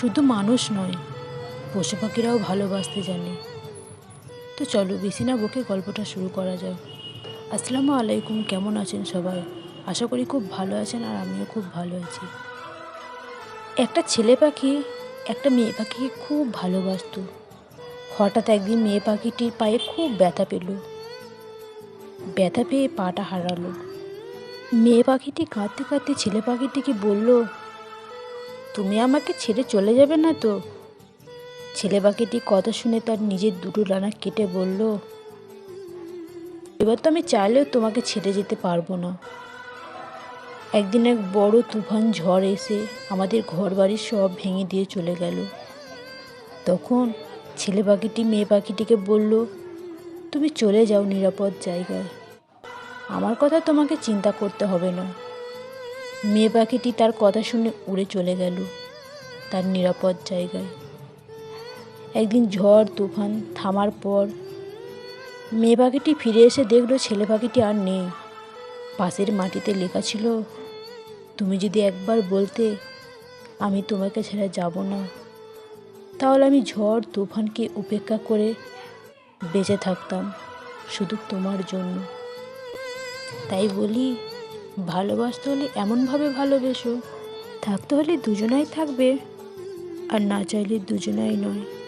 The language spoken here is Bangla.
শুধু মানুষ নয় পশু পাখিরাও ভালোবাসতে জানে। তো চলো বেশি না বকে গল্পটা শুরু করা যাক। আসসালামু আলাইকুম, কেমন আছেন সবাই? আশা করি খুব ভালো আছেন আর আমিও খুব ভালো আছি। একটা ছেলে পাখি একটা মেয়ে পাখিকে খুব ভালোবাসতো। হঠাৎ একদিন মেয়ে পাখিটির পায়ে খুব ব্যথা পেল। ব্যথা পেয়ে পাটা হারালো। মেয়ে পাখিটি কাঁদতে কাঁদতে ছেলে পাখিটিকে বলল তুমি আমাকে ছেড়ে চলে যাবে না তো? ছেলে পাখিটি কথা শুনে তার নিজের দুটো ডানা কেটে বলল, এবার তো আমি চাইলেও তোমাকে ছেড়ে যেতে পারব না। একদিন এক বড় তুফান ঝড় এসে আমাদের ঘর বাড়ি সব ভেঙে দিয়ে চলে গেল। তখন ছেলে পাখিটি মেয়ে পাখিটিকে বলল, তুমি চলে যাও নিরাপদ জায়গায়। আমার কথা তোমাকে চিন্তা করতে হবে না। মেয়ে পাখিটি তার কথা শুনে উড়ে চলে গেল, তার নিরাপদ জায়গায়। একদিন ঝড়, তুফান থামার পর মেয়ে পাখিটি ফিরে এসে দেখল ছেলে পাখিটি আর নেই। পাশের মাটিতে লেখা ছিল, তুমি যদি একবার বলতে, আমি তোমাকে ছেড়ে যাব না। তাহলে আমি ঝড়, তুফানকে উপেক্ষা করে বেঁচে থাকতাম, শুধু তোমার জন্য। তাই বলি ভালোবাসতে হলে এমনভাবে ভালোবেসো। থাকতে হলে দুজনাই থাকবে আর না চাইলে দুজনাই নয়।